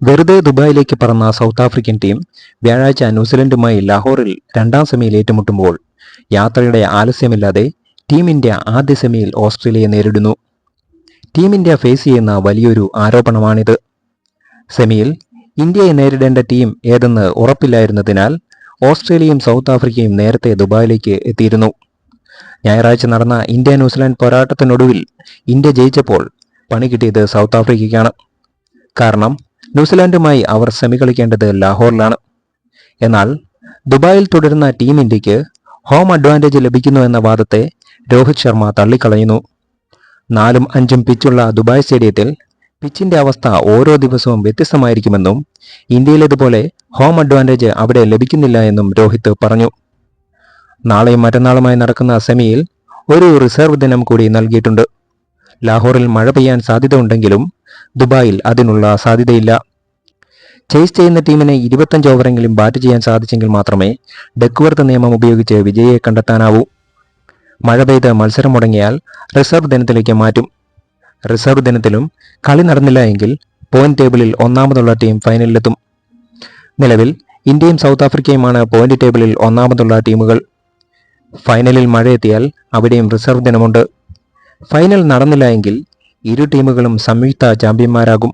വെറുതെ ദുബായിലേക്ക് പറന്ന സൗത്ത് ആഫ്രിക്കൻ ടീം വ്യാഴാഴ്ച ന്യൂസിലൻഡുമായി ലാഹോറിൽ രണ്ടാം സെമിയിൽ ഏറ്റുമുട്ടുമ്പോൾ യാത്രയുടെ ആലസ്യമില്ലാതെ ടീം ഇന്ത്യ ആദ്യ സെമിയിൽ ഓസ്ട്രേലിയയെ നേരിടുന്നു. ടീം ഇന്ത്യ ഫേസ് ചെയ്യുന്ന വലിയൊരു ആരോപണമാണിത്. സെമിയിൽ ഇന്ത്യയെ നേരിടേണ്ട ടീം ഏതെന്ന് ഉറപ്പില്ലായിരുന്നതിനാൽ ഓസ്ട്രേലിയയും സൗത്ത് ആഫ്രിക്കയും നേരത്തെ ദുബായിലേക്ക് എത്തിയിരുന്നു. ഞായറാഴ്ച നടന്ന ഇന്ത്യ ന്യൂസിലാൻഡ് പോരാട്ടത്തിനൊടുവിൽ ഇന്ത്യ ജയിച്ചപ്പോൾ പണി കിട്ടിയത് സൗത്ത് ആഫ്രിക്കയ്ക്കാണ്. കാരണം ന്യൂസിലാൻഡുമായി അവർ സെമി കളിക്കേണ്ടത് ലാഹോറിലാണ്. എന്നാൽ ദുബായിൽ തുടരുന്ന ടീം ഇന്ത്യയ്ക്ക് ഹോം അഡ്വാന്റേജ് ലഭിക്കുന്നു എന്ന വാദത്തെ രോഹിത് ശർമ്മ തള്ളിക്കളയുന്നു. നാലും അഞ്ചും പിച്ചുള്ള ദുബായ് സ്റ്റേഡിയത്തിൽ പിച്ചിന്റെ അവസ്ഥ ഓരോ ദിവസവും വ്യത്യസ്തമായിരിക്കുമെന്നും ഇന്ത്യയിലേതുപോലെ ഹോം അഡ്വാന്റേജ് അവിടെ ലഭിക്കുന്നില്ല എന്നും രോഹിത് പറഞ്ഞു. നാളെയും മറ്റന്നാളുമായി നടക്കുന്ന സെമിയിൽ ഒരു റിസർവ് ദിനം കൂടി നൽകിയിട്ടുണ്ട്. ലാഹോറിൽ മഴ പെയ്യാൻ സാധ്യതയുണ്ടെങ്കിലും ദുബായിൽ അതിനുള്ള സാധ്യതയില്ല. ചേസ് ചെയ്യുന്ന ടീമിനെ ഇരുപത്തഞ്ച് ഓവറെങ്കിലും ബാറ്റ് ചെയ്യാൻ സാധിച്ചെങ്കിൽ മാത്രമേ ഡെക്വർത്ത് നിയമം ഉപയോഗിച്ച് വിജയിയെ കണ്ടെത്താനാവൂ. മഴ പെയ്ത് മത്സരം മുടങ്ങിയാൽ റിസർവ് ദിനത്തിലേക്ക് മാറ്റും. റിസർവ് ദിനത്തിലും കളി നടന്നില്ല എങ്കിൽ പോയിന്റ് ടേബിളിൽ ഒന്നാമതുള്ള ടീം ഫൈനലിലെത്തും നിലവിൽ ഇന്ത്യയും സൗത്ത് ആഫ്രിക്കയുമാണ് പോയിന്റ് ടേബിളിൽ ഒന്നാമതുള്ള ടീമുകൾ ഫൈനലിൽ മഴയെത്തിയാൽ അവിടെയും റിസർവ് ദിനമുണ്ട്. ഫൈനൽ നടന്നില്ല എങ്കിൽ ഇരു ടീമുകളും സംയുക്ത ചാമ്പ്യന്മാരാകും.